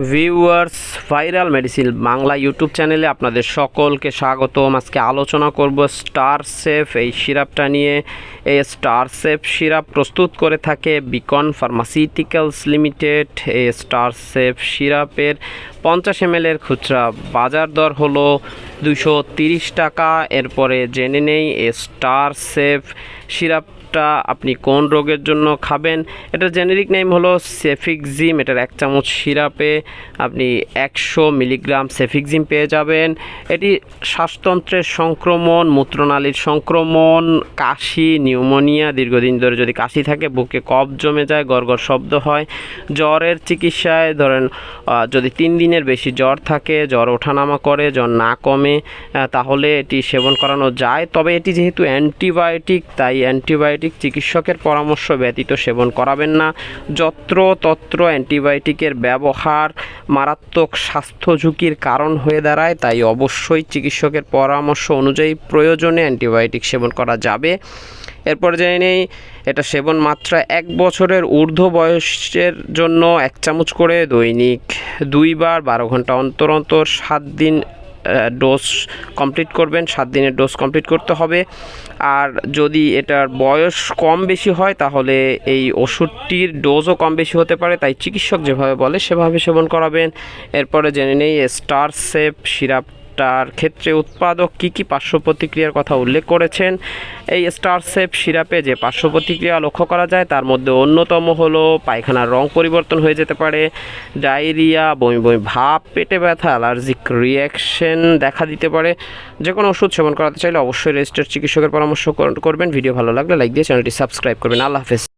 Viewers, viral medicine Bangla YouTube চ্যানেলে আপনাদের সকলকে স্বাগতম। আজকে আলোচনা করব স্টার সেফ এই সিরাপটা নিয়ে। এই স্টার সেফ সিরাপ প্রস্তুত করে থাকে বিকন ফার্মাসিউটিক্যালস লিমিটেড। এই স্টার সেফ সিরাপের পঞ্চাশ এম এর খুচরা বাজার দর হলো দুশো টাকা। এরপরে জেনে নেই, এই স্টার সেফ সিরাপ টা আপনি কোন রোগের জন্য খাবেন? এটার জেনেরিক নেম হলো সেফিকজিম এটার এক চামচ সিরাপে আপনি একশো মিলিগ্রাম সেফিকজিম পেয়ে যাবেন। এটি শ্বাসতন্ত্রের সংক্রমণ, মূত্রনালীর সংক্রমণ, কাশি, নিউমোনিয়া, দীর্ঘদিন ধরে যদি কাশি থাকে, বুকে কফ জমে যায়, গড়গড় শব্দ হয়, জ্বরের চিকিৎসায় ধরেন যদি তিন দিনের বেশি জ্বর থাকে, জ্বর ওঠানামা করে, জ্বর না কমে তাহলে এটি সেবন করানো যায়। তবে এটি যেহেতু অ্যান্টিবায়োটিক, তাই অ্যান্টিবায়োটিক চিকিৎসকের পরামর্শ ব্যতীত সেবন করাবেন না। যত্র তত্র অ্যান্টিবায়োটিকের ব্যবহার মারাত্মক স্বাস্থ্য ঝুঁকির কারণ হয়ে দাঁড়ায়, তাই অবশ্যই চিকিৎসকের পরামর্শ অনুযায়ী প্রয়োজনে অ্যান্টিবায়োটিক সেবন করা যাবে। এরপর জেনে নেই, এটা সেবন মাত্রা এক বছরের ঊর্ধ্ব বয়সের জন্য এক চামচ করে দৈনিক দুইবার বারো ঘণ্টা অন্তর অন্তর সাত দিন ডোজ কমপ্লিট করবেন, সাত দিনের ডোজ কমপ্লিট করতে হবে। আর যদি এটার বয়স কম বেশি হয়, তাহলে এই ওষুধটির ডোজও কম বেশি হতে পারে। তাই চিকিৎসক যেভাবে বলে, সেভাবে সেবন করাবেন। এরপরে জেনে নেই স্টার সেপ সিরাপ টার ক্ষেত্রে উৎপাদক কী কী পার্শ্ব প্রতিক্রিয়ার কথা উল্লেখ করেছেন? এই স্টার সেপ সিরাপে যে পার্শ্ব প্রতিক্রিয়া লক্ষ্য করা যায়, তার মধ্যে অন্যতম হলো পায়খানার রং পরিবর্তন হয়ে যেতে পারে, ডায়রিয়া, বমি বমি ভাব, পেটে ব্যথা, অ্যালার্জিক রিয়াকশন দেখা দিতে পারে। যে কোনো ওষুধ সেবন করাতে চাইলে অবশ্যই রেজিস্টার চিকিৎসকের পরামর্শ কর- করবেন। ভিডিও ভালো লাগলে লাইক দিয়ে চ্যানেলটি সাবস্ক্রাইব করবেন। আল্লাহ হাফেজ।